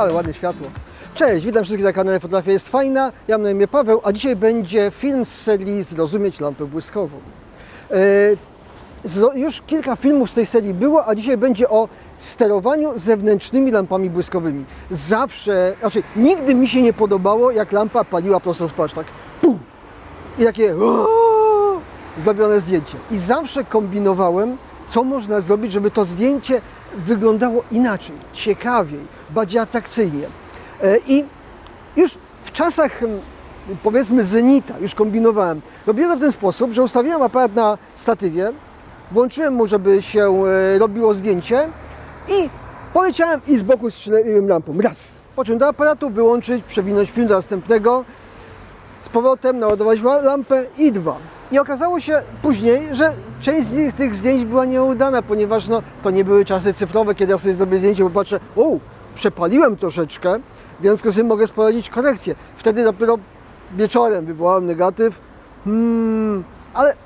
Ale ładne światło. Cześć, witam wszystkich na kanale Fotografia jest fajna. Ja mam na imię Paweł, a dzisiaj będzie film z serii Zrozumieć lampę błyskową. E, już kilka filmów z tej serii było, a dzisiaj będzie o sterowaniu zewnętrznymi lampami błyskowymi. Zawsze, znaczy nigdy mi się nie podobało, jak lampa paliła prosto w twarz, tak pum, i takie zrobione zdjęcie. I zawsze kombinowałem, co można zrobić, żeby to zdjęcie wyglądało inaczej, ciekawiej, bardziej atrakcyjnie. E, I już w czasach mm, powiedzmy zenita już kombinowałem. Robiłem to w ten sposób, że ustawiłem aparat na statywie, włączyłem mu, żeby się e, robiło zdjęcie i poleciałem i z boku strzeliłem lampą. Raz. Po czym do aparatu wyłączyć, przewinąć film do następnego, z powrotem naładować la- lampę i dwa. I okazało się później, że część z tych zdjęć była nieudana, ponieważ no, to nie były czasy cyfrowe, kiedy ja sobie zrobię zdjęcie, bo patrzę, o, przepaliłem troszeczkę, więc sobie mogę sprowadzić korekcję. Wtedy dopiero wieczorem wywołałem negatyw, hmm, ale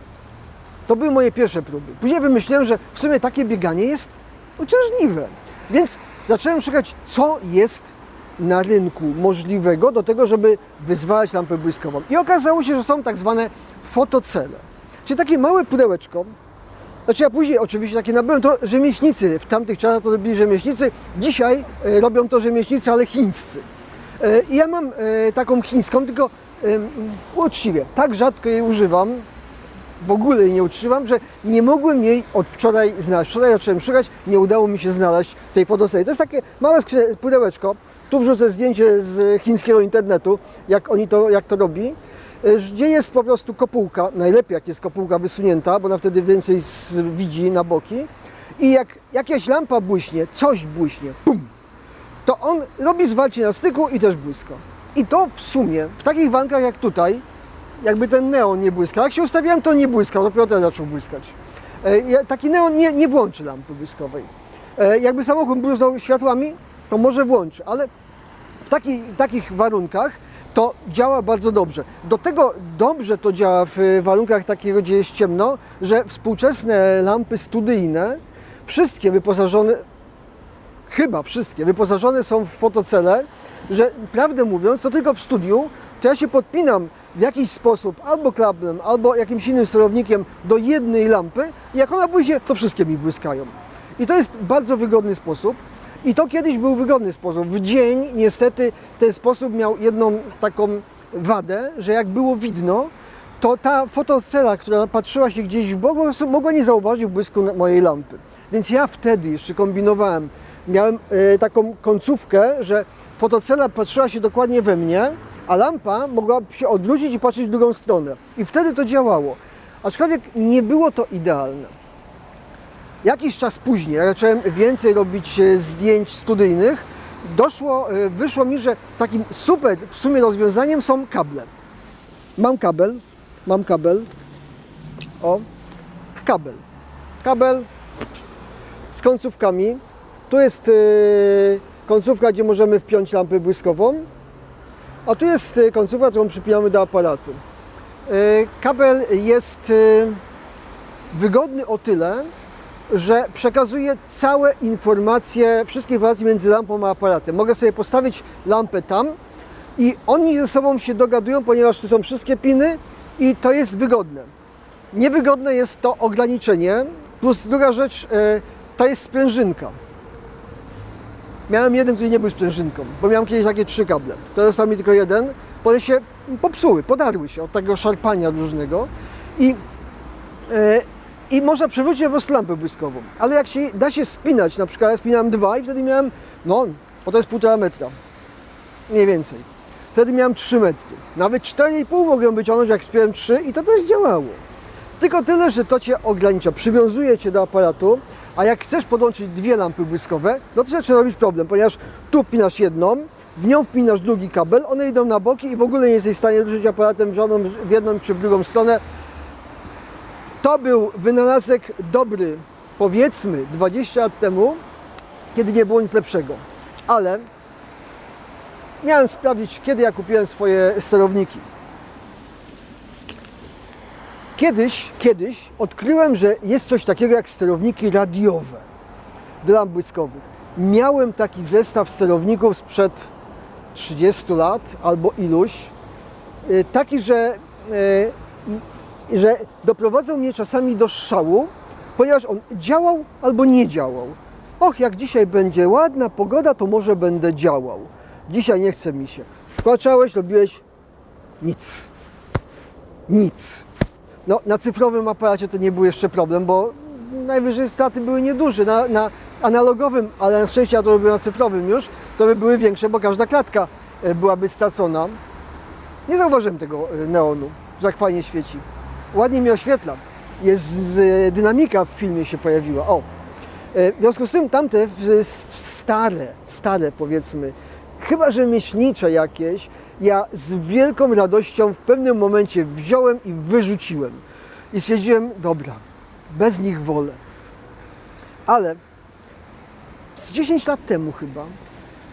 to były moje pierwsze próby. Później wymyśliłem, że w sumie takie bieganie jest uciążliwe. Więc zacząłem szukać, co jest na rynku możliwego do tego, żeby wyzwalać lampę błyskową. I okazało się, że są tak zwane fotocele. Czyli takie małe pudełeczko. Znaczy ja później oczywiście takie nabyłem, to rzemieślnicy, w tamtych czasach to robili rzemieślnicy, dzisiaj e, robią to rzemieślnicy, ale chińscy. E, I ja mam e, taką chińską, tylko uczciwie, tak rzadko jej używam, w ogóle jej nie utrzymam, że nie mogłem jej od wczoraj znaleźć. Wczoraj zacząłem szukać, nie udało mi się znaleźć tej fotosei. To jest takie małe pudełeczko. Tu wrzucę zdjęcie z chińskiego internetu, jak oni to, jak to robi. Y, Gdzie jest po prostu kopułka, najlepiej jak jest kopułka wysunięta, bo ona wtedy więcej widzi na boki. I jak jakaś lampa błyśnie, coś błyśnie, pum, to on robi zwarcie na styku i też błyska. I to w sumie, w takich wankach jak tutaj, jakby ten neon nie błyskał. Jak się ustawiałem, to nie błyskał, dopiero teraz zaczął błyskać. E, Taki neon nie, nie włączy lampy błyskowej. E, Jakby samochód błyskał światłami, to może włączy, ale w taki, takich warunkach to działa bardzo dobrze. Do tego dobrze to działa w warunkach takiego, gdzie jest ciemno, że współczesne lampy studyjne, wszystkie wyposażone, chyba wszystkie, wyposażone są w fotocele, że prawdę mówiąc, to tylko w studiu, to ja się podpinam w jakiś sposób, albo klaplem, albo jakimś innym sterownikiem do jednej lampy i jak ona błyśnie, to wszystkie mi błyskają. I to jest bardzo wygodny sposób. I to kiedyś był wygodny sposób. W dzień niestety ten sposób miał jedną taką wadę, że jak było widno, to ta fotocela, która patrzyła się gdzieś w bok, mogła nie zauważyć błysku mojej lampy. Więc ja wtedy jeszcze kombinowałem. Miałem e, taką końcówkę, że fotocela patrzyła się dokładnie we mnie, a lampa mogła się odwrócić i patrzeć w drugą stronę. I wtedy to działało. Aczkolwiek nie było to idealne. Jakiś czas później, jak zacząłem więcej robić e, zdjęć studyjnych, doszło, e, wyszło mi, że takim super w sumie rozwiązaniem są kable. Mam kabel, mam kabel, o, kabel, kabel z końcówkami. Tu jest e, końcówka, gdzie możemy wpiąć lampę błyskową, a tu jest końcówka, którą przypinamy do aparatu. Kabel jest wygodny o tyle, że przekazuje całe informacje, wszystkie informacje między lampą a aparatem. Mogę sobie postawić lampę tam i oni ze sobą się dogadują, ponieważ tu są wszystkie piny i to jest wygodne. Niewygodne jest to ograniczenie, plus druga rzecz, e, to jest sprężynka. Miałem jeden, który nie był sprężynką, bo miałem kiedyś takie trzy kable. To został mi tylko jeden, bo one się popsuły, podarły się od tego szarpania różnego i E, I można przewrócić po prostu lampę błyskową. Ale jak się da się spinać, na przykład ja spinałem dwa i wtedy miałem, no, bo to jest półtora metra. Mniej więcej. Wtedy miałem 3 metry. Nawet 4,5 mogłem wyciągnąć, jak spiąłem 3 i to też działało. Tylko tyle, że to Cię ogranicza. Przywiązuje Cię do aparatu, a jak chcesz podłączyć dwie lampy błyskowe, no to zaczyna robić problem, ponieważ tu wpinasz jedną, w nią wpinasz drugi kabel, one idą na boki i w ogóle nie jesteś w stanie ruszyć aparatem w, żadną, w jedną czy w drugą stronę. To był wynalazek dobry, powiedzmy 20 lat temu, kiedy nie było nic lepszego. Ale miałem sprawdzić, kiedy ja kupiłem swoje sterowniki. Kiedyś, kiedyś odkryłem, że jest coś takiego jak sterowniki radiowe do lamp błyskowych. miałem taki zestaw sterowników sprzed 30 lat albo iluś, y, taki, że, y, że doprowadzał mnie czasami do szału, ponieważ on działał albo nie działał. Och, jak dzisiaj będzie ładna pogoda, to może będę działał. Dzisiaj nie chce mi się. Wkłaczałeś, robiłeś nic. Nic. No, na cyfrowym aparacie to nie był jeszcze problem, bo najwyżej straty były nieduże. Na, na analogowym, ale na szczęście ja to robiłem na cyfrowym już, to by były większe, bo każda klatka e, byłaby stracona. Nie zauważyłem tego e, neonu, że jak fajnie świeci. Ładnie mi oświetla. Jest z, dynamika w filmie się pojawiła. O. E, W związku z tym tamte stare, stare powiedzmy, chyba rzemieślnicze jakieś, ja z wielką radością w pewnym momencie wziąłem i wyrzuciłem. I stwierdziłem, dobra, bez nich wolę. Ale z 10 lat temu chyba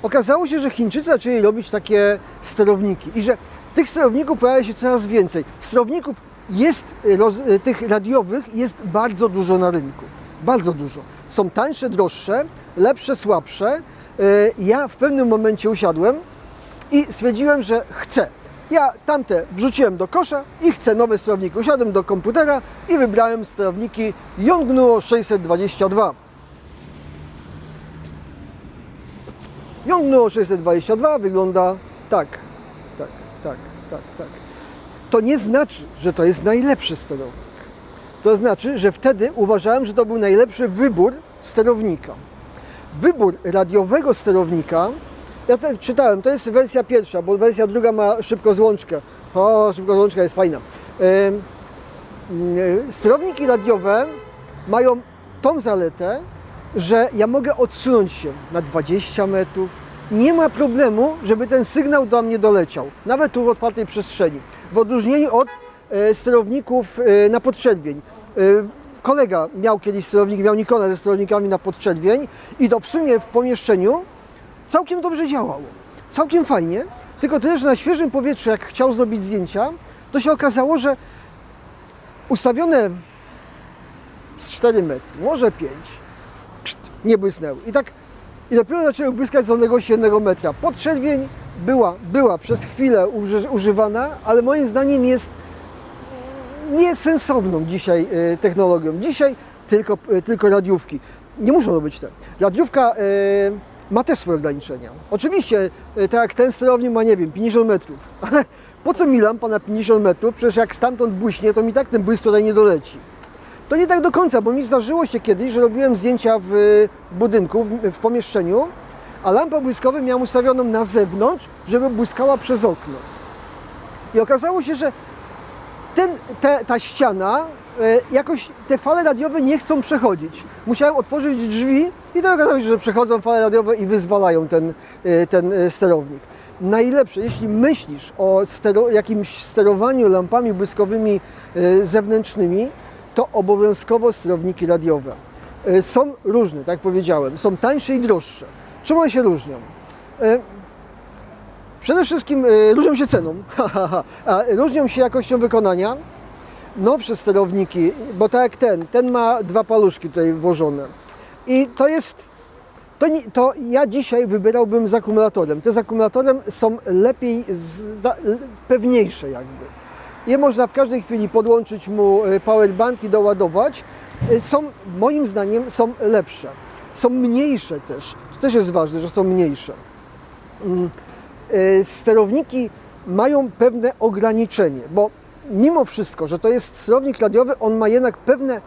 okazało się, że Chińczycy zaczęli robić takie sterowniki i że tych sterowników pojawia się coraz więcej. Sterowników jest, y, y, tych radiowych jest bardzo dużo na rynku. Bardzo dużo. Są tańsze, droższe, lepsze, słabsze. Y, Ja w pewnym momencie usiadłem i stwierdziłem, że chcę. Ja tamte wrzuciłem do kosza i chcę nowe sterowniki. Usiadłem do komputera i wybrałem sterowniki Yongnuo 622. Yongnuo 622 wygląda tak, tak, tak, tak, tak. To nie znaczy, że to jest najlepszy sterownik. To znaczy, że wtedy uważałem, że to był najlepszy wybór sterownika. Wybór radiowego sterownika, ja czytałem, to jest wersja pierwsza, bo wersja druga ma szybkozłączkę. O, szybkozłączka jest fajna. Y, Sterowniki radiowe mają tą zaletę, że ja mogę odsunąć się na 20 metrów. Nie ma problemu, żeby ten sygnał do mnie doleciał, nawet tu w otwartej przestrzeni. W odróżnieniu od e, sterowników e, na podczerwień. E, kolega miał kiedyś sterownik, miał Nikona ze sterownikami na podczerwień i to w sumie w pomieszczeniu całkiem dobrze działało. Całkiem fajnie, tylko tyle, że na świeżym powietrzu, jak chciał zrobić zdjęcia, to się okazało, że ustawione z 4 metry, może 5, pszt, nie błysnęły. I tak i dopiero zaczęły błyskać z odległości 1 metra. Podczerwień była, była przez chwilę uży, używana, ale moim zdaniem jest niesensowną dzisiaj e, technologią. Dzisiaj tylko, e, tylko radiówki. Nie muszą to być te. Radiówka e, ma też swoje ograniczenia. Oczywiście, tak jak ten sterownik ma, nie wiem, 50 metrów, ale po co mi lampa na 50 metrów? Przecież jak stamtąd błyśnie, to mi tak ten błysk tutaj nie doleci. To nie tak do końca, bo mi zdarzyło się kiedyś, że robiłem zdjęcia w budynku, w pomieszczeniu, a lampę błyskową miałem ustawioną na zewnątrz, żeby błyskała przez okno. I okazało się, że ten, te, ta ściana, e, jakoś te fale radiowe nie chcą przechodzić. Musiałem otworzyć drzwi i to okazało się, że przechodzą fale radiowe i wyzwalają ten, e, ten e, sterownik. Najlepsze, jeśli myślisz o stero, jakimś sterowaniu lampami błyskowymi zewnętrznymi, to obowiązkowo sterowniki radiowe. Są różne, tak jak powiedziałem, są tańsze i droższe. Czym one się różnią? E, Przede wszystkim e, różnią się ceną, różnią się jakością wykonania. Nowsze sterowniki, bo tak jak ten, ten ma dwa paluszki tutaj włożone. I to jest, to, nie, to ja dzisiaj wybierałbym z akumulatorem. Te z akumulatorem są lepiej, zda, pewniejsze jakby. Je można w każdej chwili podłączyć mu e, powerbank i doładować. E, Są, moim zdaniem, są lepsze. Są mniejsze też. To też jest ważne, że są mniejsze. E, sterowniki mają pewne ograniczenie, bo mimo wszystko, że to jest sterownik radiowy, on ma jednak pewne,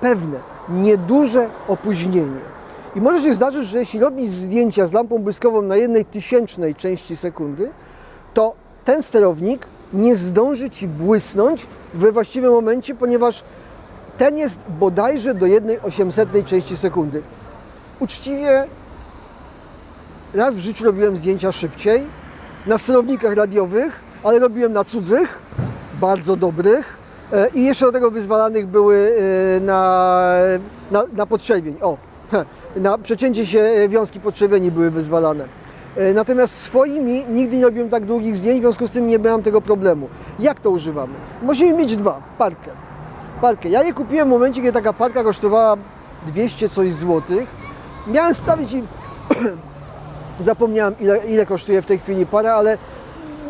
pewne, nieduże opóźnienie. I może się zdarzyć, że jeśli robisz zdjęcia z lampą błyskową na jednej tysięcznej części sekundy, to ten sterownik nie zdąży Ci błysnąć we właściwym momencie, ponieważ ten jest bodajże do jednej osiemsetnej części sekundy. Uczciwie raz w życiu robiłem zdjęcia szybciej, na sterownikach radiowych, ale robiłem na cudzych, bardzo dobrych e, i jeszcze do tego wyzwalanych były e, na, na, na podczerwień. O, na przecięcie się e, wiązki podczerwieni były wyzwalane. Natomiast swoimi nigdy nie robiłem tak długich zdjęć, w związku z tym nie miałem tego problemu. Jak to używamy? Musimy mieć dwa, parkę. Parkę. Ja je kupiłem w momencie, kiedy taka parka kosztowała 200 coś złotych. Miałem sprawić i Zapomniałem ile, ile kosztuje w tej chwili para, ale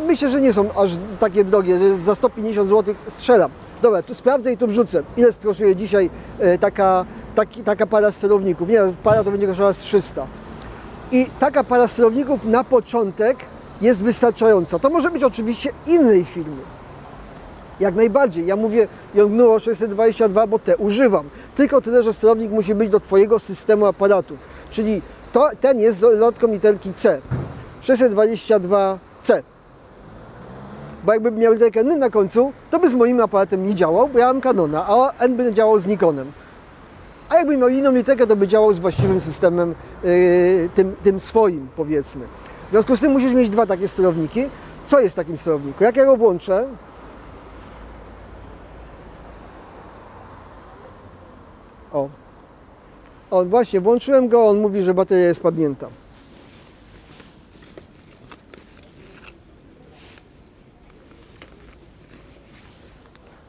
myślę, że nie są aż takie drogie, że za 150 zł strzelam. Dobra, tu sprawdzę i tu wrzucę. Ile kosztuje dzisiaj e, taka, taki, taka para sterowników? Nie, para to będzie kosztowała z 300. I taka para sterowników na początek jest wystarczająca. To może być oczywiście innej firmy. Jak najbardziej. Ja mówię Yongnuo 622, bo te używam. Tylko tyle, że sterownik musi być do Twojego systemu aparatów. Czyli to, ten jest z lotką literki C. 622C. Bo jakby miał literkę N na końcu, to by z moim aparatem nie działał, bo ja mam Canona, a N by działał z Nikonem. A jakby miał inną literkę, to by działał z właściwym systemem, yy, tym, tym swoim, powiedzmy. W związku z tym musisz mieć dwa takie sterowniki. Co jest w takim sterowniku? Jak ja go włączę, O. O, właśnie, włączyłem go, on mówi, że bateria jest padnięta.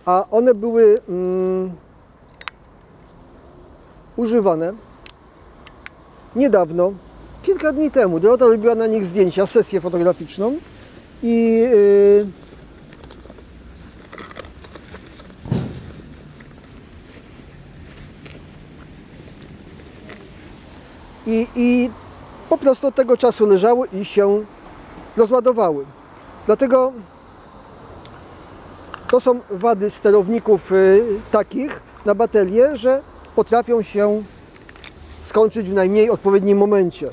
A one były mm, używane niedawno, kilka dni temu. Dorota robiła na nich zdjęcia, sesję fotograficzną i yy, i, i po prostu od tego czasu leżały i się rozładowały. Dlatego to są wady sterowników y, takich na baterię, że potrafią się skończyć w najmniej odpowiednim momencie.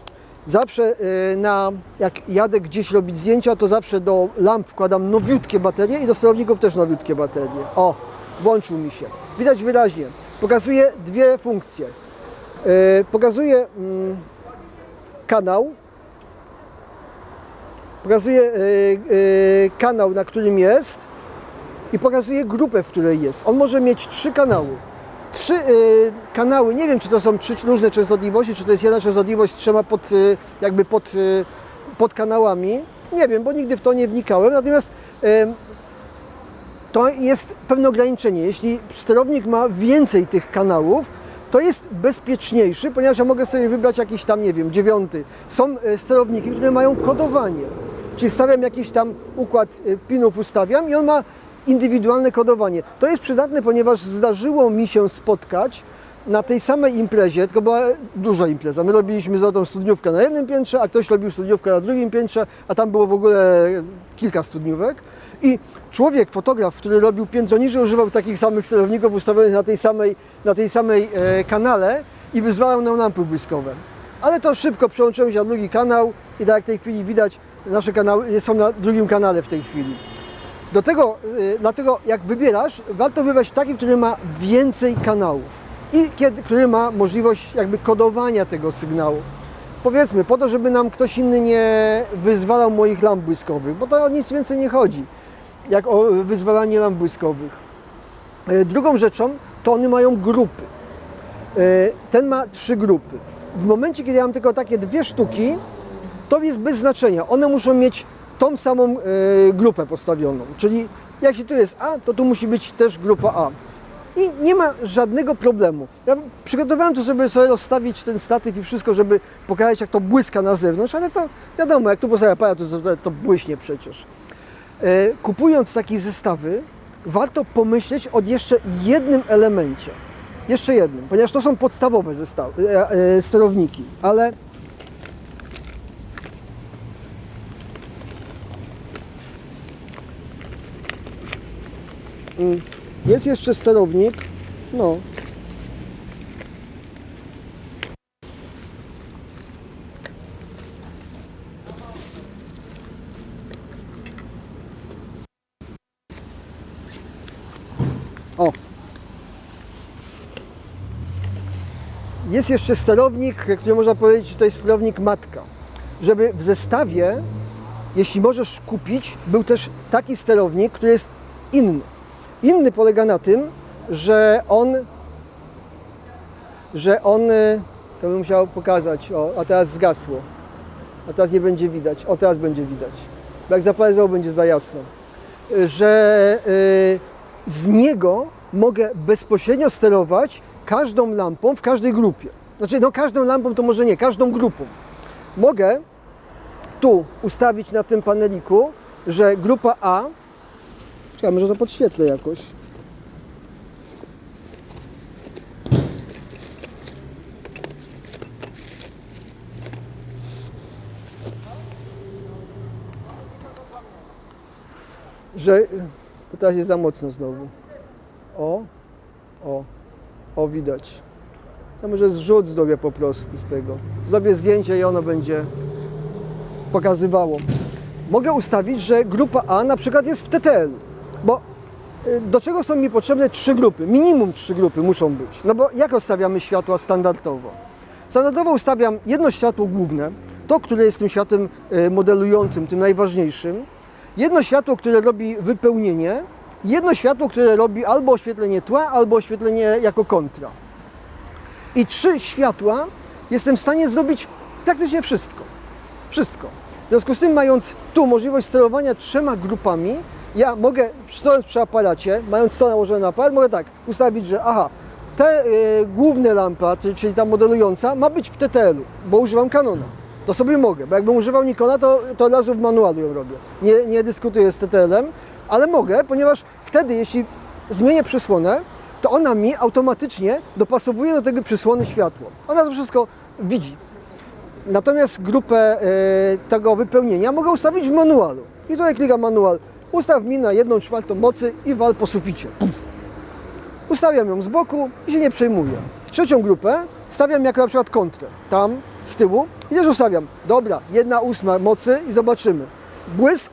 Zawsze y, na, jak jadę gdzieś robić zdjęcia, to zawsze do lamp wkładam nowiutkie baterie i do sterowników też nowiutkie baterie. O, włączył mi się. Widać wyraźnie. Pokazuje dwie funkcje. E, Pokazuje mm, kanał. Pokazuje e, e, kanał, na którym jest i pokazuje grupę, w której jest. On może mieć trzy kanały. Trzy kanały, nie wiem czy to są trzy różne częstotliwości, czy to jest jedna częstotliwość z trzema pod, jakby pod, pod kanałami. Nie wiem, bo nigdy w to nie wnikałem. Natomiast to jest pewne ograniczenie. Jeśli sterownik ma więcej tych kanałów, to jest bezpieczniejszy, ponieważ ja mogę sobie wybrać jakiś tam, nie wiem, dziewiąty. Są e, sterowniki, które mają kodowanie. Czyli wstawiam jakiś tam układ e, pinów, ustawiam i on ma indywidualne kodowanie. To jest przydatne, ponieważ zdarzyło mi się spotkać na tej samej imprezie, tylko była duża impreza. My robiliśmy złotą studniówkę na jednym piętrze, a ktoś robił studniówkę na drugim piętrze, a tam było w ogóle kilka studniówek. I człowiek, fotograf, który robił piętro niżej, używał takich samych sterowników ustawionych na tej samej, na tej samej e, kanale i wyzwalał nam lampy błyskowe. Ale to szybko przełączyłem się na drugi kanał i tak jak w tej chwili widać, nasze kanały są na drugim kanale w tej chwili. Do tego, y, dlatego jak wybierasz, warto wybrać taki, który ma więcej kanałów i kiedy, który ma możliwość jakby kodowania tego sygnału. Powiedzmy, po to, żeby nam ktoś inny nie wyzwalał moich lamp błyskowych, bo to o nic więcej nie chodzi, jak o wyzwalanie lamp błyskowych. Y, Drugą rzeczą, to one mają grupy. Y, Ten ma trzy grupy. W momencie, kiedy ja mam tylko takie dwie sztuki, to jest bez znaczenia. One muszą mieć tą samą e, grupę postawioną. Czyli jeśli tu jest A, to tu musi być też grupa A. I nie ma żadnego problemu. Ja przygotowałem tu sobie sobie rozstawić ten statyw i wszystko, żeby pokazać jak to błyska na zewnątrz, ale to wiadomo, jak tu postawię aparat, to, to, to błyśnie przecież. E, kupując takie zestawy, warto pomyśleć o jeszcze jednym elemencie. Jeszcze jednym, ponieważ to są podstawowe zestawy, e, e, sterowniki, ale Mm, Jest jeszcze sterownik. No. Jest jeszcze sterownik, który można powiedzieć, że to jest sterownik matka. Żeby w zestawie, jeśli możesz kupić, był też taki sterownik, który jest inny. Inny polega na tym, że on, że on, y, to bym musiał pokazać, o, a teraz zgasło, a teraz nie będzie widać, o teraz będzie widać, jak zapalę będzie za jasno, Y, że y, z niego mogę bezpośrednio sterować każdą lampą w każdej grupie. Znaczy, no każdą lampą to może nie, każdą grupą. mogę tu ustawić na tym paneliku, że grupa A, czekaj, może to podświetlę jakoś. Że to teraz jest za mocno znowu. O, o, o widać. Może zrzut zrobię po prostu z tego. Zrobię zdjęcie i ono będzie pokazywało. Mogę ustawić, że grupa A na przykład jest w TTL, bo y, do czego są mi potrzebne trzy grupy? Minimum trzy grupy muszą być. No bo jak ustawiamy światła standardowo? Standardowo ustawiam jedno światło główne, to, które jest tym światłem y, modelującym, tym najważniejszym. Jedno światło, które robi wypełnienie. Jedno światło, które robi albo oświetlenie tła, albo oświetlenie jako kontra. I trzy światła jestem w stanie zrobić praktycznie wszystko. Wszystko. W związku z tym, mając tu możliwość sterowania trzema grupami, ja mogę, stojąc przy aparacie, mając to nałożone na aparat, mogę tak ustawić, że aha, te y, główne lampa, czyli ta modelująca, ma być w TTL-u, bo używam Canona. To sobie mogę, bo jakbym używał Nikona, to, to od razu w manualu ją robię. Nie, nie dyskutuję z TTL-em, ale mogę, ponieważ wtedy, jeśli zmienię przysłonę, to ona mi automatycznie dopasowuje do tego przysłony światło. Ona to wszystko widzi. Natomiast grupę e, tego wypełnienia mogę ustawić w manualu. I tutaj klikam manual. Ustaw mi na jedną czwartą mocy i wal po suficie. Pum. Ustawiam ją z boku i się nie przejmuję. Trzecią grupę stawiam jako na przykład kontrę. Tam z tyłu i też ustawiam. Dobra, jedna ósma mocy i zobaczymy. Błysk,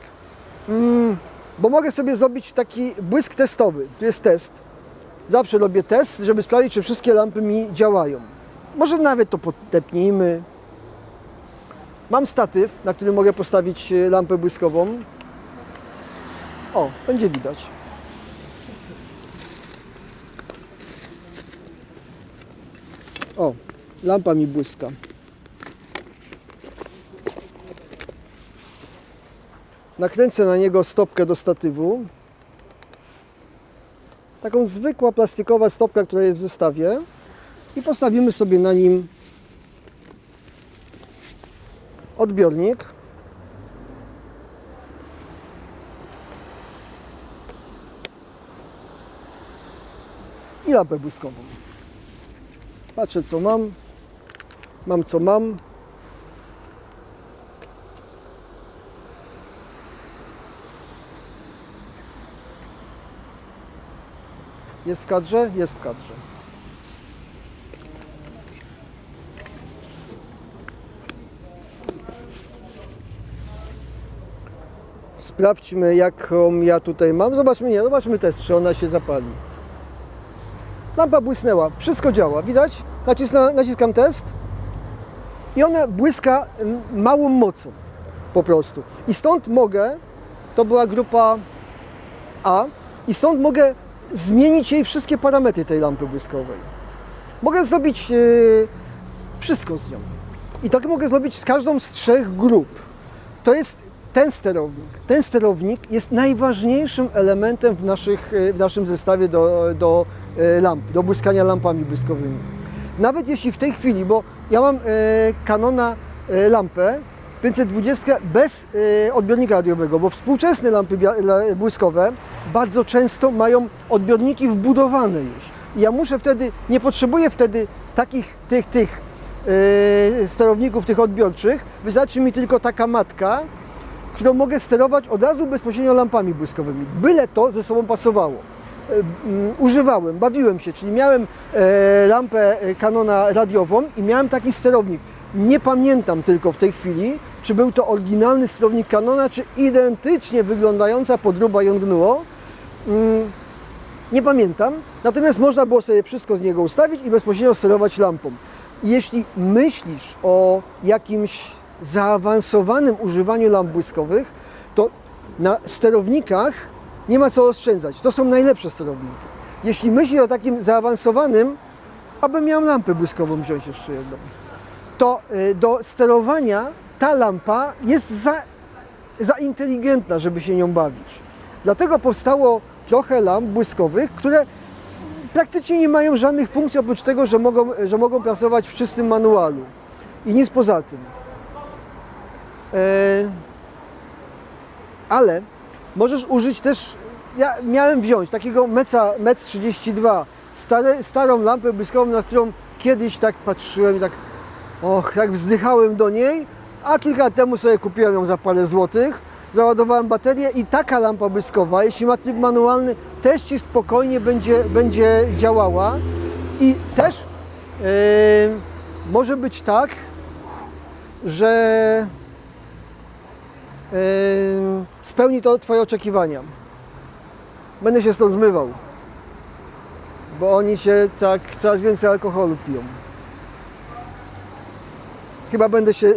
mm, bo mogę sobie zrobić taki błysk testowy. Tu jest test. Zawsze robię test, żeby sprawdzić, czy wszystkie lampy mi działają. Może nawet to podepnijmy. Mam statyw, na którym mogę postawić e, lampę błyskową. O, będzie widać. O, lampa mi błyska. Nakręcę na niego stopkę do statywu. Taką zwykła plastikowa stopka, która jest w zestawie. I postawimy sobie na nim odbiornik. I lampę błyskową. Patrzę co mam. Mam co mam. Jest w kadrze? Jest w kadrze. Sprawdźmy jaką ja tutaj mam. Zobaczmy, nie, zobaczmy test, czy ona się zapali. Lampa błysnęła, wszystko działa, widać? Nacisna, naciskam test i ona błyska małą mocą po prostu. I stąd mogę, to była grupa A, i stąd mogę zmienić jej wszystkie parametry tej lampy błyskowej. Mogę zrobić yy, wszystko z nią. I tak mogę zrobić z każdą z trzech grup. To jest ten sterownik. Ten sterownik jest najważniejszym elementem w, naszych, e, w naszym zestawie do, do e, lamp, do błyskania lampami błyskowymi. Nawet jeśli w tej chwili, bo ja mam Canona lampę 520 bez odbiornika radiowego, bo współczesne lampy błyskowe bardzo często mają odbiorniki wbudowane już. I ja muszę wtedy, nie potrzebuję wtedy takich tych, tych e, sterowników, tych odbiorczych. Wystarczy mi tylko taka matka, którą mogę sterować od razu bezpośrednio lampami błyskowymi. Byle to ze sobą pasowało. E, mm, Używałem, bawiłem się, czyli miałem e, lampę e, Canona radiową i miałem taki sterownik. Nie pamiętam tylko w tej chwili, czy był to oryginalny sterownik Canona, czy identycznie wyglądająca podróba Yongnuo. Mm, Nie pamiętam, natomiast można było sobie wszystko z niego ustawić i bezpośrednio sterować lampą. Jeśli myślisz o jakimś zaawansowanym używaniu lamp błyskowych, to na sterownikach nie ma co oszczędzać. To są najlepsze sterowniki. Jeśli myślisz o takim zaawansowanym, abym miał lampę błyskową wziąć jeszcze jedną, to y, do sterowania ta lampa jest za, za inteligentna, żeby się nią bawić. Dlatego powstało trochę lamp błyskowych, które praktycznie nie mają żadnych funkcji oprócz tego, że mogą, że mogą pracować w czystym manualu. I nic poza tym. E, ale możesz użyć też, ja miałem wziąć takiego Meca, Mec 32, stare, starą lampę błyskową, na którą kiedyś tak patrzyłem i tak, och, jak wzdychałem do niej, a kilka lat temu sobie kupiłem ją za parę złotych, załadowałem baterię i taka lampa błyskowa, jeśli ma tryb manualny, też Ci spokojnie będzie, będzie działała i też yy, może być tak, że yy, spełni to Twoje oczekiwania. Będę się stąd zmywał, bo oni się tak, coraz więcej alkoholu piją. Chyba będę się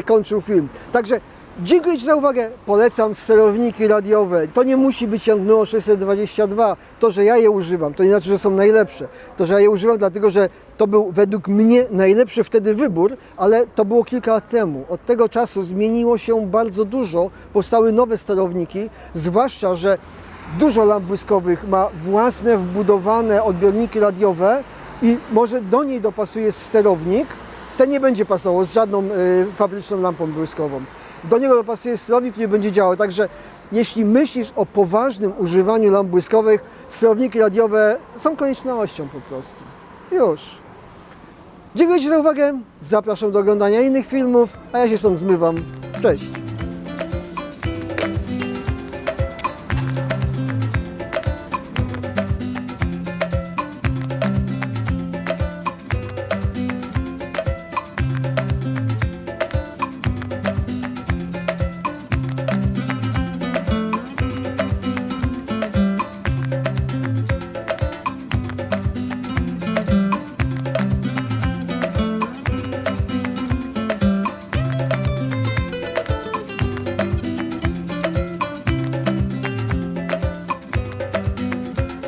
skończył film. Także dziękuję Ci za uwagę. Polecam sterowniki radiowe. To nie musi być Yangnuo 622. To, że ja je używam, to nie znaczy, że są najlepsze. To, że ja je używam, dlatego że to był według mnie najlepszy wtedy wybór, ale to było kilka lat temu. Od tego czasu zmieniło się bardzo dużo. Powstały nowe sterowniki, zwłaszcza, że dużo lamp błyskowych ma własne wbudowane odbiorniki radiowe i może do niej dopasuje sterownik. Ten nie będzie pasował z żadną y, fabryczną lampą błyskową. Do niego dopasuje sterownik, który będzie działał. Także jeśli myślisz o poważnym używaniu lamp błyskowych, sterowniki radiowe są koniecznością po prostu. Już. Dziękuję Ci za uwagę. Zapraszam do oglądania innych filmów, a ja się stąd zmywam. Cześć.